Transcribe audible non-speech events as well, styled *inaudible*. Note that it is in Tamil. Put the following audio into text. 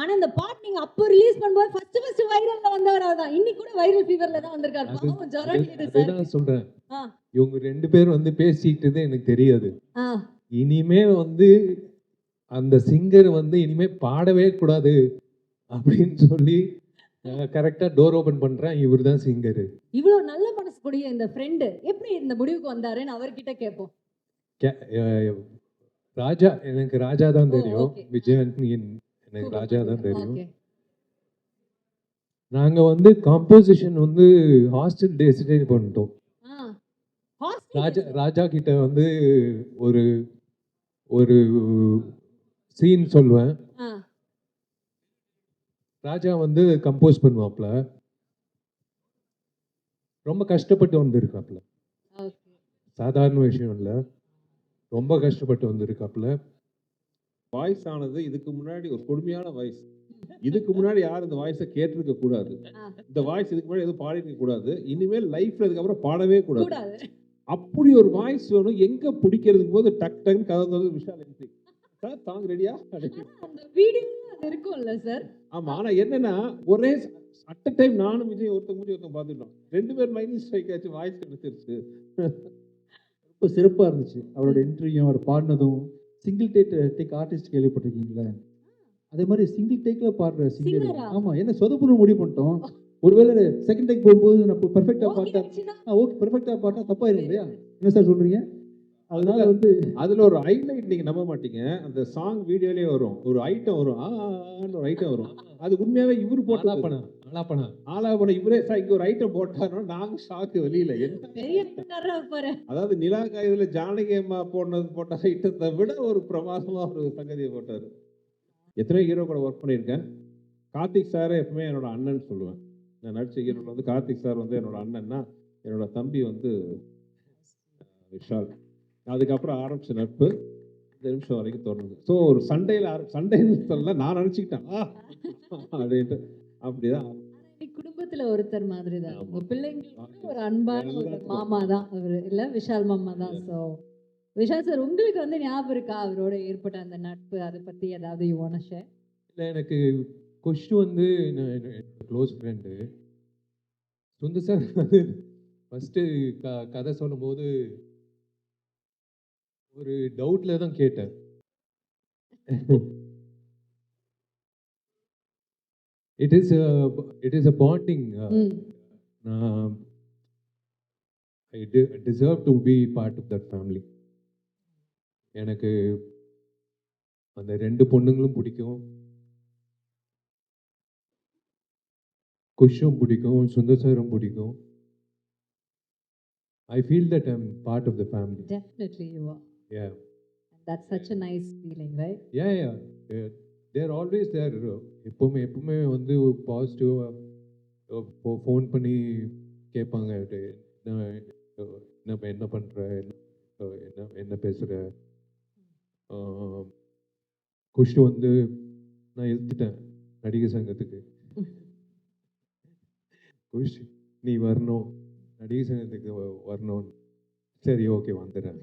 ஆனா இந்த பாட்டு நீங்க அப்போ ரிலீஸ் பண்ணும்போது ஃபர்ஸ்ட் ஃபர்ஸ்ட் வைரல்ல வந்தவர் அவர்தான். இன்னைக்கு கூட வைரல் ஃபீவர்ல தான் வந்திருக்காரு. பாவம் ஜுரம் அடிக்குது சார். சொல்றேன். இவங்க ரெண்டு பேரும் வந்து பேசிக்கிட்டது எனக்கு தெரியாது. இனிமே வந்து அந்த சிங்கர் வந்து இனிமே பாடவே கூடாது அப்படின்னு சொல்லி கரெக்டா டோர் ஓபன் பண்றேன். இவர் தான் சிங்கர் இவ்வளவு நல்ல மனசு கூடிய இந்த ஃப்ரெண்டு எப்படி இந்த முடிவுக்கு வந்தாருன்னு அவர்கிட்ட கேட்போம். ராஜா எனக்கு ராஜா தான் தெரியும். விஜயன் எனக்கு ராஜா தான் தெரியும். நாங்க வந்து காம்போசிஷன் வந்து ஹாஸ்டல் டெசிடேட் பண்ணிட்டோம். ராஜா ராஜா கிட்ட வந்து ஒரு ஒரு சீன் சொல்லுவேன். ராஜா வந்து கம்போஸ் பண்ணுவாப்ல. ரொம்ப கஷ்டப்பட்டு வந்திருக்காப்ல. சாதாரண விஷயம் இல்லை. ரொம்ப கஷ்டப்பட்டு வந்திருக்காப்ல. வாய்ஸ் ஆனது இதுக்கு முன்னாடி ஒரு கொடுமையான வாய்ஸ் *laughs* இதுக்கு முன்னாடி யாரும் இந்த வாய்ஸை கேட்டிருக்க கூடாது. இந்த வாய்ஸ் இதுக்கு முன்னாடி எதுவும் பாடிருக்க கூடாது. இனிமேல் லைஃப்ல இதுக்கப்புறம் பாடவே கூடாது. அப்படி ஒரு வாய்ஸ் வேணும். எங்க பிடிக்கிறதுக்கு போது டக் டக் கதை வந்து விஷால் என்ட்ரி சார் சாங் ரெடியா? இருக்கும்ல சார்? ஆமா ஆனா என்னன்னா ஒரே அட் டைம் நானும் விஜய் ஒருத்தங்க முடிஞ்சு ஒருத்தங்க பார்த்துட்டோம் ரெண்டு பேர் மைண்ட் ஸ்ட்ரைக் ஆச்சு வாய்ஸ் கிடைச்சிருச்சு. *laughs* ரொம்ப சிறப்பாக இருந்துச்சு. அவரோட என்ட்ரியும் அவர் பாடினதும். சிங்கிள் டேக் டேக் ஆர்டிஸ்ட் கேள்விப்பட்டிருக்கீங்களா? அதே மாதிரி சிங்கிள் டேக்கில் பாடுற சிங்கர்? ஆமாம் என்ன சொதப்புன்னு முடிவு பண்ணிட்டோம். ஒருவேளை செகண்ட் டேக் போகும்போது நம்ம பெர்ஃபெக்டாக பாட்டா ஓகே பெர்ஃபெக்டாக பாட்டா தப்பாயிரும் இல்லையா? என்ன சார் சொல்கிறீங்க அதனால வந்து அதுல ஒரு ஹைலைட் நீங்க நம்ப மாட்டீங்க. அந்த சாங் வீடியோலயே வரும். ஒரு ஐட்டம் வரும். ஆன்னு ஒரு ஐட்டம் வரும். அது உண்மையாவே இவரு போட்டு ஆலாப்பனா ஆலாப்பனா ஆலா போன இவரே சார் இங்க ஒரு ஐட்டம் போட்டாருன்னா நாங்க ஷாக்கு வெளியில. அதாவது நிலா காயுதுல ஜானகி அம்மா போனது போட்ட ஐட்டத்தை விட ஒரு பிரமாதமா ஒரு சங்கதியை போட்டாரு. எத்தனையோ ஹீரோ கூட ஒர்க் பண்ணியிருக்கேன். கார்த்திக் சாரை எப்பவுமே என்னோட அண்ணன் சொல்லுவேன். நான் நடிச்ச ஹீரோல வந்து கார்த்திக் சார் வந்து என்னோட அண்ணன்னா என்னோட தம்பி வந்து விஷால். அதுக்கப்புறம் ஆரம்பிச்ச நட்பு இந்த நிமிஷம் வரைக்கும் தொடருது. ஸோ ஒரு சண்டையில் சண்டைன்னு சொல்ல நான் நினச்சிக்கிட்டேன். அப்படின்ட்டு அப்படிதான் குடும்பத்துல ஒருத்தர் மாதிரி தான். உங்க பிள்ளைங்களுக்கு ஒரு அன்பான ஒரு. மாமா தான் அவரு. இல்ல விஷால் மாமா தான். ஸோ விஷால் சார் உங்களுக்கு வந்து ஞாபகம் இருக்கா? அவரோட ஏற்பட்ட அந்த நட்பு அதை பத்தி ஏதாவது யூ வாண்ட் ஷேர் இல்லை எனக்கு குஷ் வந்து close friend Sundar sir first க கதை சொல்லும்போது ஒரு டவுட்டில் தான் கேட்டேன். It is it is a bonding hmm. I deserve to be part of that family எனக்கு அந்த ரெண்டு பொண்ணுங்களும் பிடிக்கும். குஷும் பிடிக்கும் சுந்தர் சாரும் பிடிக்கும். I feel that I'm part of the family definitely you are yeah that's such a nice feeling right yeah yeah they're always there எப்போவுமே எப்பவுமே வந்து பாசிட்டிவாக ஃபோன் பண்ணி கேட்பாங்க. என்ன என்ன பண்ணுற என்ன என்ன பேசுகிற குஷ் வந்து நான் எழுத்துட்டேன் நடிகர் சங்கத்துக்கு. குஷ் நீ வரணும். நடிகர் சங்கத்துக்கு வரணும். சரி ஓகே வந்துடுறேன்.